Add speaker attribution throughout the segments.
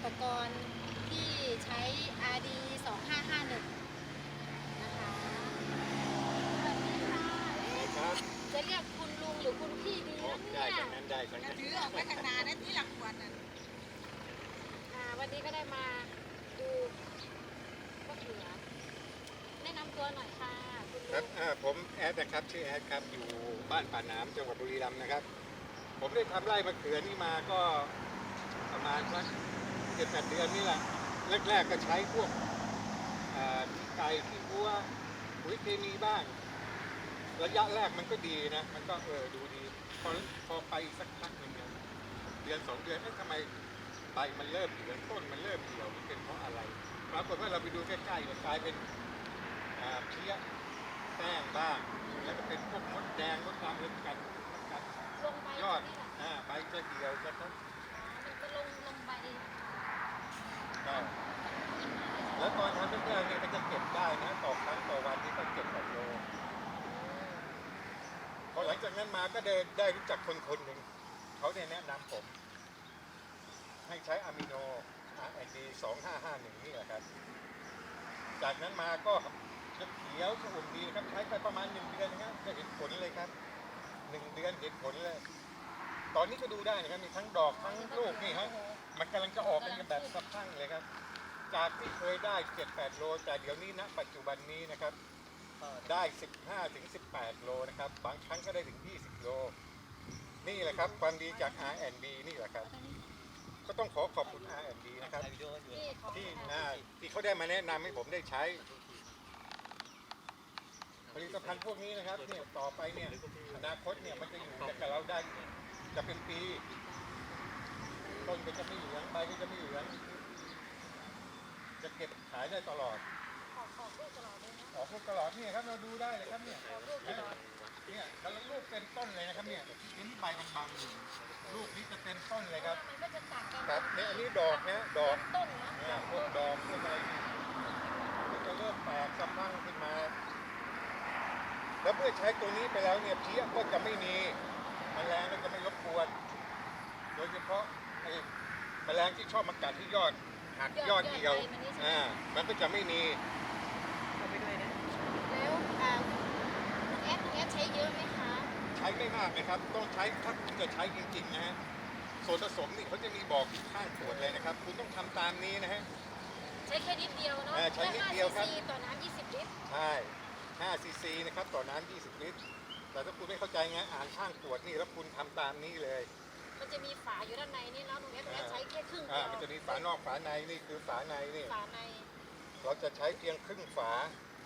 Speaker 1: าวเกษตรกรที่ใช้ RD 2551นะคะสวัสดีค่ะเอ๊ะ
Speaker 2: ครับ
Speaker 1: จะเรียกคุณลุงหรือคุณพี่ดี
Speaker 2: โอ้
Speaker 1: นะ
Speaker 2: ได้
Speaker 1: เนี่ย
Speaker 2: ทั้งนั้นได้ทั้งนั้น
Speaker 3: ถือออกไปทางนานะที่หลักขวดน่ะ
Speaker 1: อ่าวันนี้ก็ได้มาดูมะเขือแนะนำตัวหน่อยค่ะคุณ
Speaker 2: ครั
Speaker 1: ลุ
Speaker 2: บ
Speaker 1: ง
Speaker 2: อ่าผมแอดนะครับชื่อแอดครับอยู่บ้านป่าน้ำจังหวัดบุรีรัมย์นะครับ ผมได้ทำไร่มะเขือนี่มาก็ประมาณสักเจ็ดแปดเดือนนี่แหละ แรก ๆ ก็ใช้พวกไก่ขี้วัวปุ๋ยเคมีบ้าง ระยะแรกมันก็ดีนะ มันก็เออดูดี พอพอไปสักพักหนึ่งเดือนสองเดือนเอ๊ะทำไมใบมันเริ่มเหลืองต้นมันเริ่มเหี่ยวมันเป็นเพราะอะไรปรากฏว่าเราไปดูใกล้ๆเนี่ยกลายเป็นเพี้ยแป้งบ้างแล้วก็เป็นพวกมดแดงมดดำเริ่มกันกัน
Speaker 1: ลงใบ
Speaker 2: ยอดใบจะเหี่ยวจะต้น
Speaker 1: มันก็ลงลงใบ
Speaker 2: ตอนทำแรกๆเนี่ยก็จะเก็บได้นะต่อครั้งต่อวันที่ก็เก็บแบบโลพอหลังจากนั้นมาก็ได้ได้รู้จักคนคนหนึ่งเขาได้แนะนำผม ให้ใช้อะมิโน RND 2551 นี่แหละครับ จากนั้นมาก็จะเขียวสะอุ่มดีนะครับใช้ไปประมาณหนึ่งเดือนนะครับจะเห็นผลเลยครับหนึ่งเดือนเห็นผลเลย ตอนนี้ก็ดูได้นะครับมีทั้งดอกทั้งลูกนี่ฮะมันกำลังจะออกเป็นแบบสะพั่งเลยครับ จากที่เคยได้ 7-8 โล แต่เดี๋ยวนี้นะปัจจุบันนี้นะครับเอ่อได้ 15ถึง18 โลนะครับ บางครั้งก็ได้ถึง 20 โล นี่แหละครับ ความดีจาก R&D นี่แหละครับ ก็ต้องขอขอบคุณ R&D นะครับ
Speaker 1: นี่ของ
Speaker 2: ที่
Speaker 1: คุณ
Speaker 2: อ่าที่เขาได้มาแนะนำให้ผมได้ใช้ ผลิตภัณฑ์พวกนี้นะครับเนี่ยต่อไปเนี่ยอนาคตเนี่ยมันจะอยู่กับเราได้จะเป็นปี ต้นก็จะไม่เหลืองใบก็จะไม่เหลือง จะเก็บขายได้ตลอด
Speaker 1: ขอขอลูกตลอดเลยนะ
Speaker 2: ออกลูกตลอดเนี่ยครับเราดูได้เลยครับเนี่ย
Speaker 1: ขอลูกตลอด
Speaker 2: เนี่ยกำลังลูกเต็มต้นเลยนะครับเนี่ยนี่ใบบางๆอยู่ลูกนี้จะเต็มต้นเลยครับ
Speaker 1: มันก็จะตัดกัน
Speaker 2: ครับเนี่ยอันนี้ดอกนะดอก
Speaker 1: ต้นนะ
Speaker 2: เนี่ยพวกดอกพวกอะไรนี่มันจะเริ่มแตกสะพรั่งขึ้นมา แล้วเมื่อใช้ตัวนี้ไปแล้วเนี่ยเพี้ยก็จะไม่มีแมลงก็จะไม่รบกวน โดยเฉพาะไอ้แมลงที่ชอบมากัดที่ยอด หักยอดเหี่ยวอ่ามันก็จะไม่มี
Speaker 1: แล้วอ่าแอดแอดใช้เยอะไหมคะ
Speaker 2: ใช้ไม่มากนะครับ ต้องใช้ถ้าคุณจะใช้จริงๆนะฮะส่วนผสมนี่เขาจะมีบอกอยู่ข้างขวดเลยนะครับ คุณต้องทำตามนี้นะฮะ
Speaker 1: ใช้แค่นิดเดียวเนาะ
Speaker 2: อ่าใช้นิดเดียวครับ
Speaker 1: แค่5 cc ต่อน้ำ20 ลิตร
Speaker 2: ใช่5ซีซีนะครับ ต่อน้ำ20 ลิตร แต่ถ้าคุณไม่เข้าใจไงอ่านข้างขวดนี่แล้วคุณทำตามนี้เลย
Speaker 1: มันจะมีฝาอยู่ด้านในนี่เนาะลุงแอดลุงแอดใช้แค่ครึ่ง
Speaker 2: อ่า
Speaker 1: เดียว
Speaker 2: มันจะมีฝานอกฝาในนี่คือฝาในนี่
Speaker 1: ฝาใน
Speaker 2: เราจะใช้เพียงครึ่งฝา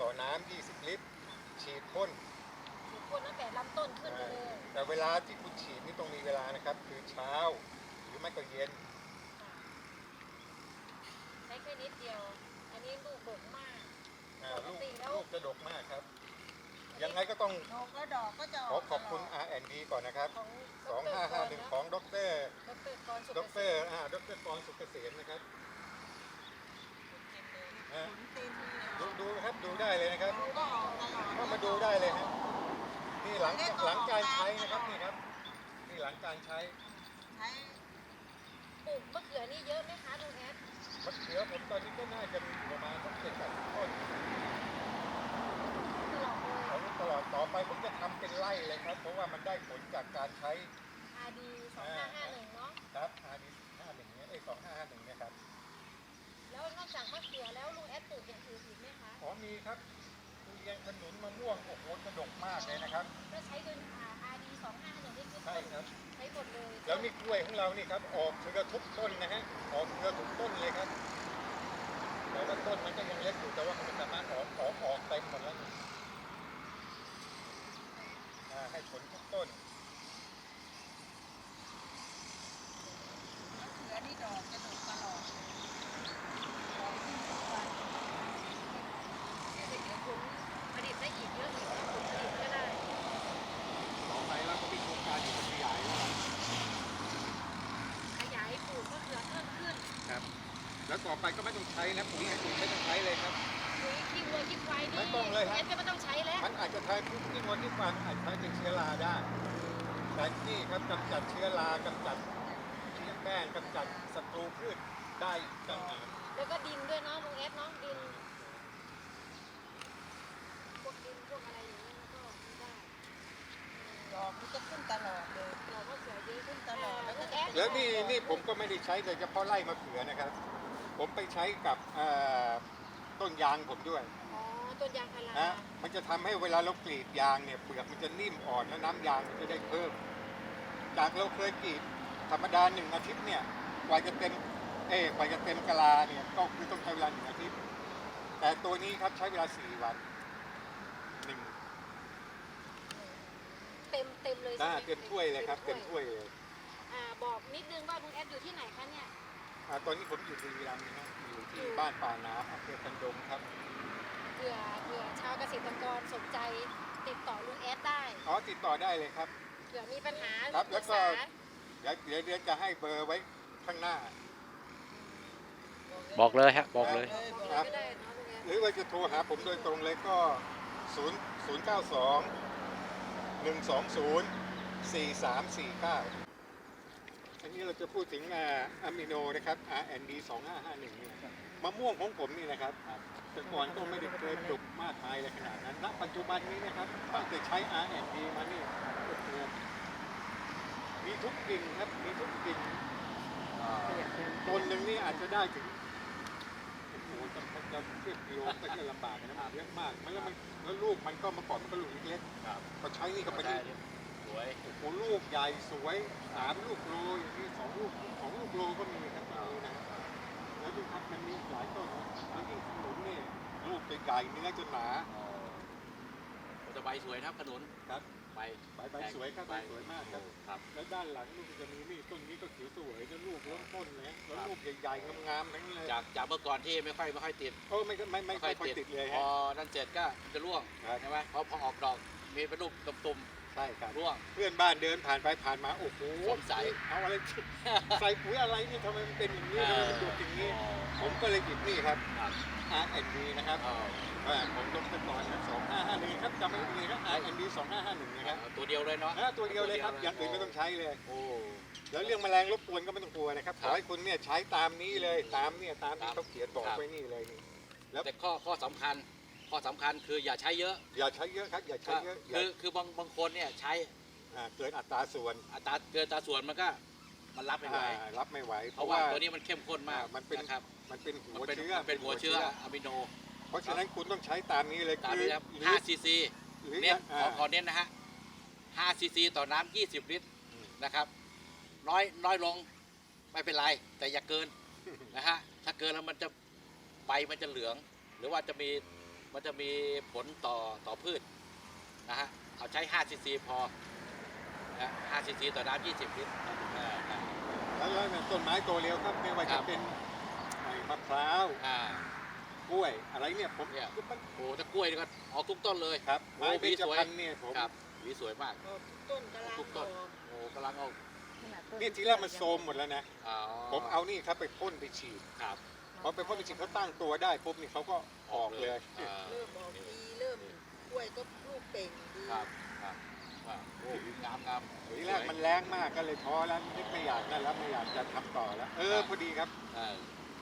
Speaker 2: ต่อน้ำ20 ลิตร ฉีดพ่น
Speaker 1: ถูกคนตั้งแต่ลำต้นขึ้นไปเลย
Speaker 2: แต่เวลาที่คุณฉีดนี่ต้องมีเวลานะครับ คือเช้าหรือไม่ก็เย็น
Speaker 1: ค่ะใช้แค่นิดเดียว อันนี้ลูกดกมาก
Speaker 2: อ่าลูก
Speaker 1: ปกติแล้ว
Speaker 2: ลูกจะดกมากครับ ยังไงก็ต้อง
Speaker 3: ดอกก็ดอกก็จะอ
Speaker 2: ข
Speaker 3: อ
Speaker 2: อกขอบคุณ R&D ก่อนนะครับ
Speaker 1: ของ
Speaker 2: 2551 ของดร
Speaker 1: ดรกรสุข
Speaker 2: ด
Speaker 1: เกษ
Speaker 2: ร
Speaker 1: ม
Speaker 2: อ่าดรกรสุขเกษมนะครับอ่า
Speaker 3: ผลเต็มเลย
Speaker 2: ดูดูนะครับดูได้เลยนะครับ
Speaker 3: ดอกก็ออกตลอด
Speaker 2: เข้ามาดูได้เลยฮะนี่หลังหลังการใช้นะครับนี่ครับนี่หลังการใช้
Speaker 3: ใช้
Speaker 1: ปลูกมะเขือนี่เยอะไหมคะลุงแอด
Speaker 2: มะเขือผมตอนนี้ก็น่าจะมีประมาณสักเจ็ดแปดต้น
Speaker 1: ตลอดเลย
Speaker 2: ของ ตลอดต่อไปผมจะทำเป็นไร่เลยครับ เพราะว่ามันได้ผลจากการใช้
Speaker 1: RD 2551เนาะ
Speaker 2: ครับอาดีห้าหนึ่งเนี่ยเอ้สองห้าหนึ่งเนี่ยครับ
Speaker 1: แล้วนอกจากมะเขือแล้วลุงแอดปลูกอย่างอื่นอีกไหมคะ
Speaker 2: อ๋อมีครับทุเรียนขนุนมะม่วงโอ้โหกระดกมากเลยนะครับ
Speaker 1: ก็ใช้เป็น RD 2551นี่คือ
Speaker 2: ใช่ครับ
Speaker 1: ใช้หมดเลย
Speaker 2: แล้วนี่กล้วยของเรานี่ครับ ออกเครือทุกต้นนะฮะออกเครือทุกต้นเลยครับแต่ว่าต้นมันก็ยังเล็กอยู่แต่ว่ามันสามารถออกออกออกเต็มหมดแล้วนี่อ่า ให้ผลทุกต้น
Speaker 3: มะเขือนี่ดอกจะดกตลอดดอกที่ทุกวัน
Speaker 1: ที่จะยืดผลผลิตได้อีกเยอะอีกผลผลิตก็ได้
Speaker 2: ต่อไปเราก็มีโครงการที่จะขยายแล้ว
Speaker 1: ขยายปลูกมะเขือเพิ่มขึ้น
Speaker 2: ครับ แล้วต่อไปก็ไม่ต้องใช้นะปุ๋ยไอ้ปุ๋ยไม่ต้องใช้เลยครับ
Speaker 1: ปุ๋ยขี้วัวขี้ควายนี่
Speaker 2: ไม่ต้องเลยฮะ
Speaker 1: แอดก็ไม่ต้องใช้แล้ว
Speaker 2: มันอาจจะทายทุกที่งดที่ฟันอาจจะใช้เป็นเชื้อราได้แต่นี่ครับกำจัดเชื้อรากำจัดเชื้อแป้งกำจัดศัตรูพืชได้ตั้งนาน
Speaker 1: แล้วก็ดินด้วยเนาะลุงเอสเนาะดิน พวกดินพวกอะไรอย่างเงี้ยมันก็ไม่ได้
Speaker 3: ดอกมันจะขึ้นตลอดเลย
Speaker 1: เราก็สวยดี
Speaker 3: ขึ้นตลอดแล้วก็
Speaker 1: ลุงเอส
Speaker 2: แล้วนี่นี่ผมก็ไม่ได้ใช้เลยเฉพาะไล่มะเขือนะครับ ผมไปใช้กับเอ่อ ต้นยางผมด้วย
Speaker 1: อ๋อต้นยางพารา
Speaker 2: นะมันจะทำให้เวลาเรากรีดยางเนี่ยเปลือกมันจะนิ่มอ่อนและน้ำยางมันจะได้เพิ่ม จากเราเคยกรีดธรรมดาหนึ่งอาทิตย์เนี่ยกว่าจะเต็มเอ้ยกว่าจะเต็มกะลาเนี่ยก็คือต้องใช้เวลาหนึ่งอาทิตย์ แต่ตัวนี้ครับใช้เวลาสี่วันหนึ่ง
Speaker 1: เต็มเต็มเลย
Speaker 2: หน้า
Speaker 1: ใช่ไห
Speaker 2: เต็มถ้วยเลยครับเต็มถ้วยเลย
Speaker 1: อ่าบอกนิดนึงว่าลุงเอสอยู่ที่ไหนคะเนี่ย
Speaker 2: อ่าตอนนี้ผมอยู่บุรีรัมย์นะครับ อยู่ที่บ้านป่าน้ำอำเภอพันดงครับ
Speaker 1: เผื่อเผื่อชาวเกษตรกรสนใจติดต่อลุงเอสได้
Speaker 2: อ๋อติดต่อได้เลยครับ
Speaker 1: เผื่อมีปัญหา
Speaker 2: ครับ
Speaker 1: ป
Speaker 2: แล้
Speaker 1: รึ
Speaker 2: ว
Speaker 1: ก
Speaker 2: ก็
Speaker 1: ษา
Speaker 2: เดี๋ยวเดี๋ยวเดี๋ยวจะให้เบอร์ไว้ข้างหน้า
Speaker 4: บอกเลยฮะ บอกเลย
Speaker 3: เลย
Speaker 1: บอก
Speaker 3: บ
Speaker 1: เล
Speaker 3: อยก
Speaker 1: ก็ได้เนาะลุงเอส
Speaker 2: หรือว่าจะโทรหาผมโดยตรงเลยก็ 0 0 9 2 1 2 0 4 3 4 9 อันนี้เราจะพูดถึงอ่าอะมิโนนะครับ RND 2551นี่นะครับ มะม่วงของผมนี่นะครับแต่ก่อนก็ไม่ได้เคยปลูกมากมายเลยขนาดนั้นณปัจจุบันนี้นะครับตั้งแต่ใช้ RND มานี่โอ้โหมีทุกกิ่งครับมีทุกกิ่งต้นหนึ่งนี่อาจจะได้ถึงโอ้โหจะจะเทียบกิโลก็จะลำบากนะมันเยอะมากมันแล้วมันแล้วลูกมันก็เมาก่อนมันก็ลูกเล็กๆครับพอใช้นี่ก็ไปนี่
Speaker 4: สวย
Speaker 2: โอ้โหลูกใหญ่สวยสามลูกโลอย่างนี้สองลูกสองลูกโลก็มีครับตรงนี้นะ แล้วดูครับมันมีหลายต้นนะแล้วที่ขนุนเนี่ยลูกใหญ่ๆเนื้อจะหนา
Speaker 4: จะใบสวยนะครับขนุน
Speaker 2: ครับ
Speaker 4: ใบ
Speaker 2: ใบใบสวยครับใบสวยมากครับ
Speaker 4: ครับ
Speaker 2: แล้วด้านหลังลูกจะมีนี่ต้นนี้ก็เขียวสวยแล้วลูกเริ่มต้นเลยแล้วลูกใหญ่ๆงามๆทั้งนั้นเลย
Speaker 4: จากจากเมื่อก่อนที่ไม่ค่อยไม่ค่อยติด
Speaker 2: โอ้ไม่ไม่ไม่ไม่ค่อยติดเลย
Speaker 4: พ
Speaker 2: ฮะ
Speaker 4: อนั่นเสร็จก็มันจะร่วง
Speaker 2: ครับ
Speaker 4: ใช่ไหมพอพอออกดอกมีเป็นลูกตุ่ม
Speaker 2: ใช่ครับ
Speaker 4: ๆร่วง
Speaker 2: เพื่อนบ้านเดินผ่านไปผ่านมาโอ้โห
Speaker 4: สงสัย
Speaker 2: เอาอะไร ใส่ปุ๋ยอะไรนี่ทำไมมันเป็นอย่างนี้ทำไมมันดุอย่างนี้ ผมก็เลยหยิบนี่ครับ
Speaker 4: ครับ
Speaker 2: R&D นะครับ
Speaker 4: เอา
Speaker 2: อ่าผมลงไปก่อนนะ2551ครับจำไม่ผิดครับ R&D 2551นะครับ
Speaker 4: เอาตัวเดียวเลยเนาะ
Speaker 2: อ่าตัวเดียวเลยครับอย่างอื่นไม่ต้องใช้เลย
Speaker 4: โอ้
Speaker 2: แล้วเรื่องแมลงรบกวนก็ไม่ต้องกลัวนะครับ
Speaker 4: ค
Speaker 2: ข
Speaker 4: รับ
Speaker 2: อให้คุณเนี่ยใช้ตามนี้เลยตามเนี่ยตามที่
Speaker 4: ครับ
Speaker 2: เขาเขียนบอก
Speaker 4: ครับ
Speaker 2: ไว้นี่เลยนี่ แล้ว
Speaker 4: แต่ข้อข้อสำคัญ ข้อสำคัญคืออย่าใช้เยอะ
Speaker 2: อย่าใช้เยอะครับอย่าใช้เยอะอย่า
Speaker 4: คือคือบางบางคนเนี่ยใช้
Speaker 2: อ่าเกินอัตราส่วน
Speaker 4: อัตราเกินอัตราส่วนมันก็มันรับไม่ไหว
Speaker 2: อ่ารับไม่ไหว
Speaker 4: เพราะว่าตัวนี้มันเข้มข้นมาก
Speaker 2: อ่ามันเป็น
Speaker 4: นะครับ
Speaker 2: มันเป็นหั
Speaker 4: มัน
Speaker 2: ว
Speaker 4: เป็น
Speaker 2: เชื้อ
Speaker 4: มันเป็นหัวเชื้ออะมิโน
Speaker 2: เพราะฉะนั้นคุณต้องใช้ตามนี้เลย
Speaker 4: ตาม
Speaker 2: คือ
Speaker 4: นี้ครับ
Speaker 2: หรือ
Speaker 4: 5ซีซี
Speaker 2: หรือ
Speaker 4: เน้น
Speaker 2: อ่า
Speaker 4: ขอขอเน้นนะฮะ5ซีซีต่อน้ำ20 ลิตร
Speaker 2: อืม
Speaker 4: นะครับ น้อยน้อยลงไม่เป็นไร แต่อย่าเกินนะฮะถ้าเกินแล้วมันจะใบมันจะเหลือง หรือว่าจะมี มันจะมีผลต่อต่อพืชนะฮะเอาใช้5ซีซีพอนะ5ซีซีต่อน้ำ20 ลิตรอ่าครับ
Speaker 2: แล้วแล้วเนี่ยต้นไม้โตเร็วครับไม่ว่า
Speaker 4: ครั
Speaker 2: จะ
Speaker 4: บ
Speaker 2: เป็นไอ้มะพร้าว
Speaker 4: อ่าก
Speaker 2: ล้วยอะไรเนี่ยผม
Speaker 4: เนี่ย
Speaker 2: มัน
Speaker 4: โอ้ถ้ากล้วยนี่ก็ออกทุกต้นเลย
Speaker 2: ครับ
Speaker 4: โอ้
Speaker 2: ไม้เบญจ
Speaker 4: สวย
Speaker 2: พรรณเนี่ยผม
Speaker 4: ครับหวีสวยมาก
Speaker 3: ออกต้นกำลัง
Speaker 4: ทุกต้น
Speaker 3: ออก
Speaker 4: โอ้กำลังเอา
Speaker 3: ขนาดต้
Speaker 2: นี่ทีแรกมันโทรมหมดแล้วนะ
Speaker 4: อ๋อ
Speaker 2: ผมเอานี่ครับไปพ่นไปฉีด
Speaker 4: ครับ
Speaker 2: พอไปพ่นไปฉีดเขาตั้งตัวได้ปุ๊บนี่เขาก็ออกเลย
Speaker 4: อ่า
Speaker 3: เริ่มออกดีเริ่มกล้วยก็ลูกเป่งดี
Speaker 4: ครับครับว่าโอ้งามงาม
Speaker 2: ทีแรกมันแรงมากก็เลยท้อแล้วนึกไม่อยากนั่นแล้วไม่อยากจะทำต่อแล้ว เออพอดีครับ
Speaker 4: อ่า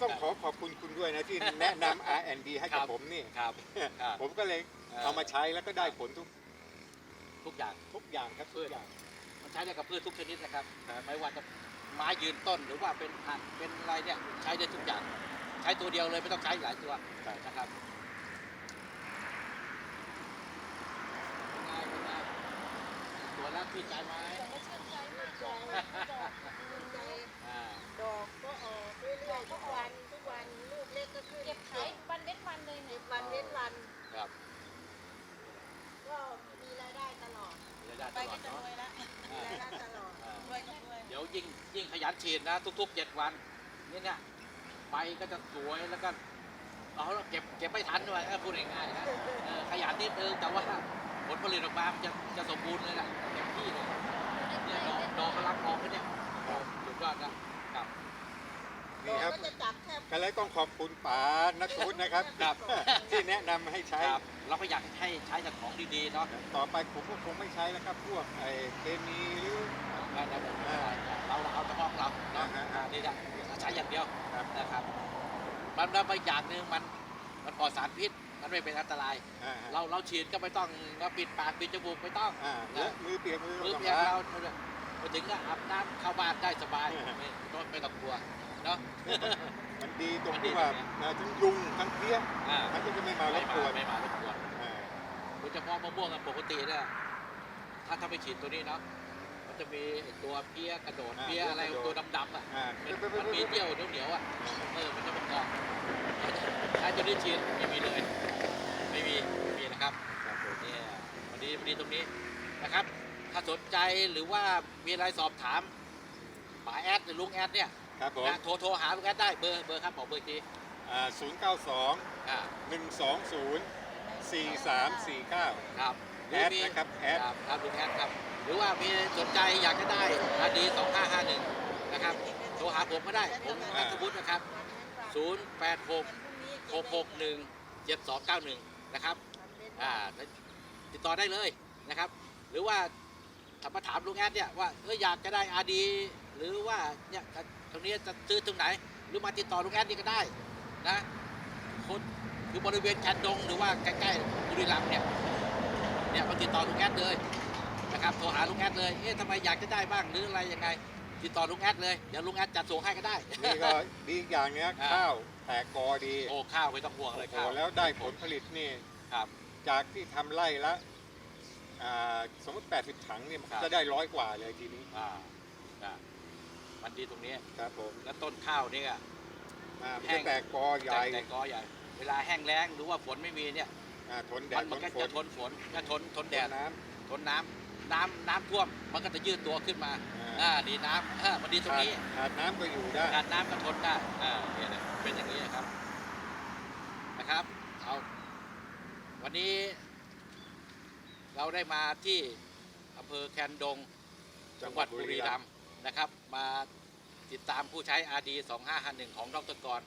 Speaker 2: ต้องขอขอบคุณคุณด้วยนะที่แนะนำ R&D ให้กับ
Speaker 4: ครับ
Speaker 2: ผมนี่
Speaker 4: ครับครับ
Speaker 2: ผมก็เลยเอามาใช้แล้วก็ได้ผลทุก
Speaker 4: ทุกอย่าง
Speaker 2: ทุกอย่างครับทุกอย่าง
Speaker 4: มันใช้ได้กับพืชทุกชนิดนะครับ
Speaker 2: ครับ
Speaker 4: ไม่ว่าจะไม้ยืนต้นหรือว่าเป็นผักเป็นอะไรเนี่ยใช้ได้ทุกอย่าง ใช้ตัวเดียวเลยไม่ต้องใช้หลายตัวนะครับเป็นไงเป็นไงตัวแล้วพี่ใจไหม
Speaker 3: แต่ไม่ชื่นใจมากเลยดอกชื่นใจ
Speaker 4: อ่า
Speaker 3: ดอกก็ออกเรื่อยๆทุกวันทุกวันลูกเล็กก็ขึ้น
Speaker 1: เก็บขายวันเว้นวันเลย
Speaker 3: เก็
Speaker 1: เนี่ย
Speaker 3: บวันเว้นวัน
Speaker 4: ครับ
Speaker 3: ก็มีรายได้ตลอด
Speaker 4: เดี๋ยวได้ต
Speaker 3: ไป
Speaker 4: ลอ
Speaker 3: ก็
Speaker 4: ด
Speaker 3: จะ
Speaker 4: เนาะ
Speaker 3: รวยละมีรายได้ตลอด
Speaker 4: อ่า
Speaker 3: รวยก็รวย
Speaker 4: เดี๋ยวยิ่งยิ่งขยันฉีดนะทุกๆเจ็ดวันนี่เนี่ย ใบก็จะสวยแล้วก็เอาแล้วเก็บเก็บไม่ทันด้วยถ้าพูดง่ายๆนะเออขยันนิดนึงแต่ว่าผลผลิตออกมามันจะจะสมบูรณ์เลยนะเต็มที่เลยเนี่ยดอกดอกกำลังออกเลยเนี่ยสุดยอดนะครับ
Speaker 3: ด
Speaker 2: นี่
Speaker 3: อก
Speaker 2: ครับ
Speaker 3: ก็จะจับแทบ
Speaker 2: ก็เลยต้องขอบคุณป๋านัทวุฒินะครับ
Speaker 4: ครับ
Speaker 2: ที่แนะนำให้ใช้
Speaker 4: ครับเราก็อยากให้ใช้แต่ของดีๆเนาะ
Speaker 2: ต่อไปผมก็คงไม่ใช้แล้วครับ พวกไอ้เคมีหรือ
Speaker 4: เราเราเราเอาเฉพาะเราเนาะ
Speaker 2: อ่าฮะ
Speaker 4: นี่แหละ ใช้อย่างเดียว
Speaker 2: ครับ
Speaker 4: นะมันแล้วไปอย่างหนึ่งมันมันปลอดสารพิษ มันไม่เป็นอันตราย
Speaker 2: อ่า
Speaker 4: เราเราฉีดก็ไม่ต้องเราปิดปากปิดจมูกไม่ต้อง
Speaker 2: อ่าแล้วมือเปียกมือ
Speaker 4: มือ
Speaker 2: ลง
Speaker 4: เพียง
Speaker 2: มา
Speaker 4: เราไปถึงก็อาบน้ำเข้าบ้านได้สบาย
Speaker 2: อ่า
Speaker 4: ไม่ต้องไม่ต้องกลัวเนาะ
Speaker 2: มันดีตรง
Speaker 4: มันดี
Speaker 2: ที่ว่า
Speaker 4: ตรงนี้
Speaker 2: นะทั้งยุงทั้งเพี้ย
Speaker 4: อ่า
Speaker 2: มันก็จะไม่มาร
Speaker 4: ไม่
Speaker 2: บ
Speaker 4: มาก
Speaker 2: วน
Speaker 4: ไม่มารบกวน
Speaker 2: อ่า
Speaker 4: โดยเฉพาะมะม่วงอะปกติเนี่ยถ้าถ้าไม่ฉีดตัวนี้เนาะมัน จะมีไอ้ตัวเพี้ยกระโดดเพี้ยอะไรตัวดำๆอะ
Speaker 2: อ่า
Speaker 4: มันมันมีเดี่ยวเหนียวๆอะเออมันจะประกอบใช้ตัวนี้ฉีดไม่มีเลยไม่มีไม่มีนะครับ
Speaker 2: ครับผม
Speaker 4: เนี่ยวันนี้วันนี้ตรงนี้นะครับ ถ้าสนใจหรือว่ามีอะไรสอบถามป๋าแอดหรือลุงแอดเนี่ย
Speaker 2: ครับผม
Speaker 4: นะโทรโทรหาลุงแอดได้เบอร์เบอร์ครับบอกเบอร์อีกที
Speaker 2: อ่าศูนย์เก้าสอง
Speaker 4: อ่า
Speaker 2: หนึ่งสองศูนย์สี่สามสี่เก้า
Speaker 4: ครับ
Speaker 2: แอดนะครับแอด
Speaker 4: ครับครับลุงแอดครับ หรือว่ามีสนใจอยากจะได้อดีสองห้าห้าหนึ่งนะครับ โทรหาผมก็ได้ ผมนัทวุฒินะครับศูนย์แปดหกหกหกหนึ่งเจ็ดสองเก้าหนึ่งนะครับอ่าติดต่อได้เลยนะครับ หรือว่าถ้ามาถามลุงแอดเนี่ยว่าเอออยากจะได้อาดีหรือว่าเนี่ยตรงนี้จะซื้อตรงไหน หรือมาติดต่อลุงแอดนี่ก็ได้นะคนคือบริเวณแคนดงหรือว่าใกล้ๆบุรีรัมย์เนี่ยเนี่ยมาติดต่อลุงแอดเลย นะครับโทรหาลุงแอดเลยเอ๊ะทำไมอยากจะได้บ้างหรืออะไรยังไงติดต่อลุงแอดเลยเดี๋ยวลุงแอดจัดส่งให้ก็ได้
Speaker 2: นี่ก็ดีอีกอย่างเนี้ย
Speaker 4: อ่า
Speaker 2: ข้าวแตกกอดี
Speaker 4: โอ้ข้าวไม่ต้องห่วงเลย
Speaker 2: โอ้
Speaker 4: ข้าว
Speaker 2: โหแล้วได้ผลผลิตนี่
Speaker 4: ครับ
Speaker 2: จากที่ทำไร่ละอ่าสมมติ 80 ถังเนี่ยมัน
Speaker 4: ครับ
Speaker 2: จะได้ร้อยกว่าเลยทีนี้
Speaker 4: อ่าอ่ามันดีตรงนี้
Speaker 2: ครับผม
Speaker 4: แล้วต้นข้าวนี่ก็
Speaker 2: อ่ามัน
Speaker 4: แห้
Speaker 2: จะ
Speaker 4: ง
Speaker 2: แตกกอใหญ่
Speaker 4: แต่กอใหญ่เวลาแห้งแล้งหรือว่าฝนไม่มีเนี่ย
Speaker 2: อ่าทนแด
Speaker 4: มั
Speaker 2: ด
Speaker 4: น
Speaker 2: ท
Speaker 4: มัน
Speaker 2: น
Speaker 4: ก็
Speaker 2: ฝ
Speaker 4: จะ
Speaker 2: น
Speaker 4: ทนฝนจะทนทนแดด
Speaker 2: น้
Speaker 4: ทนน้ำ น้ำน้ำท่วมมันก็จะยืดตัวขึ้นมาำอ่าดีน้ำอ่ามันดีตรงนี้
Speaker 2: ขาดน้ำก็อยู่ได้
Speaker 4: ขาดน้ำก็ทนได้อ่าเนี่ยนะเป็นอย่างนี้นะครับนะครับเอาวันนี้ เราได้มาที่อำเภอแคนดง จังหวัดบุรีรัมย์นะครับ มาติดตามผู้ใช้ RD 2551ของดรกร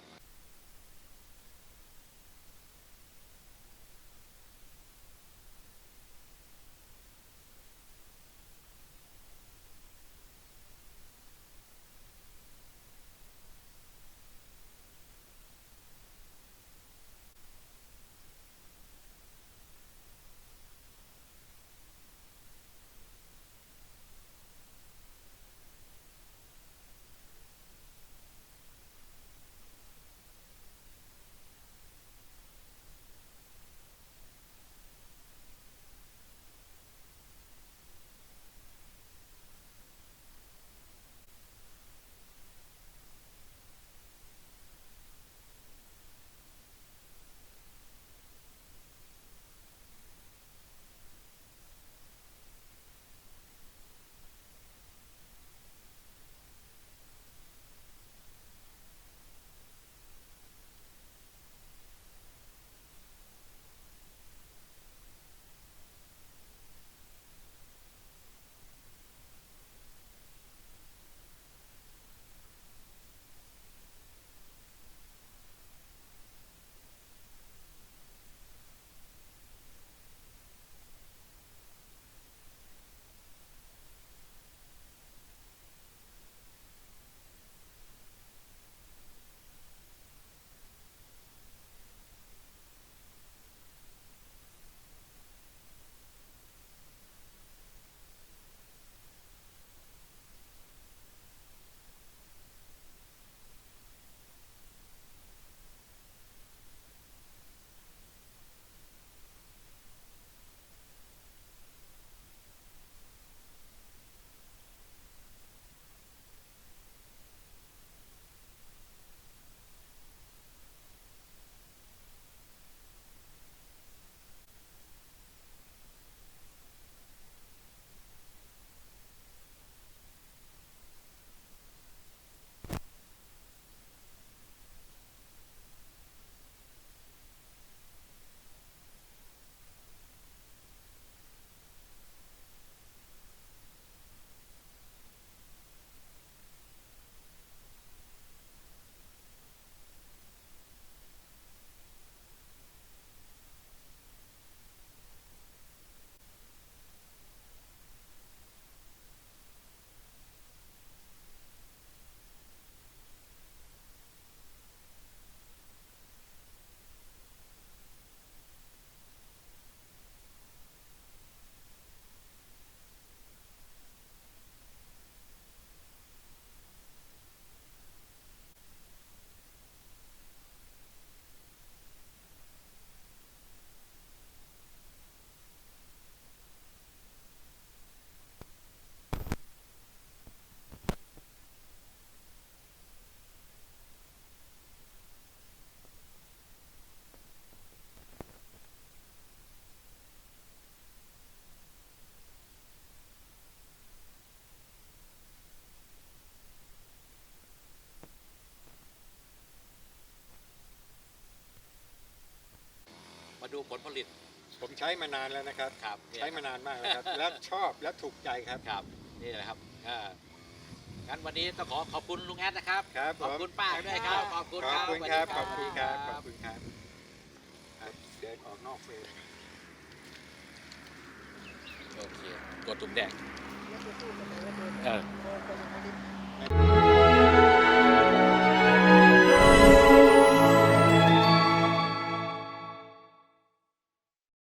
Speaker 4: ผลผลิต
Speaker 2: ผมใช้มานานแล้วนะครับ
Speaker 4: ครับเนี่ย
Speaker 2: ใช้มานานมากแล้วครับ แล้วชอบและถูกใจครับ
Speaker 4: ครับ นี่แหละครับอ่างั้นวันนี้ต้องขอขอบคุณลุงแอดนะครับ
Speaker 2: ครับ
Speaker 4: ขอบ
Speaker 2: ผม
Speaker 4: คุณป้าด้วยครับ ขอบคุณ
Speaker 2: ข
Speaker 4: ค
Speaker 2: อบ
Speaker 4: รับ
Speaker 2: คุณ
Speaker 4: สวัส
Speaker 2: ค
Speaker 4: ดี
Speaker 2: รับ ขอบคุณครับข
Speaker 4: ค
Speaker 2: อ
Speaker 4: รั
Speaker 2: บบคุณครับครับเดินออกนอกเฟรม
Speaker 4: โอเค กดตุ่มแดง
Speaker 3: แล้วจะพูดกันเลยว่าเดิน
Speaker 4: เออ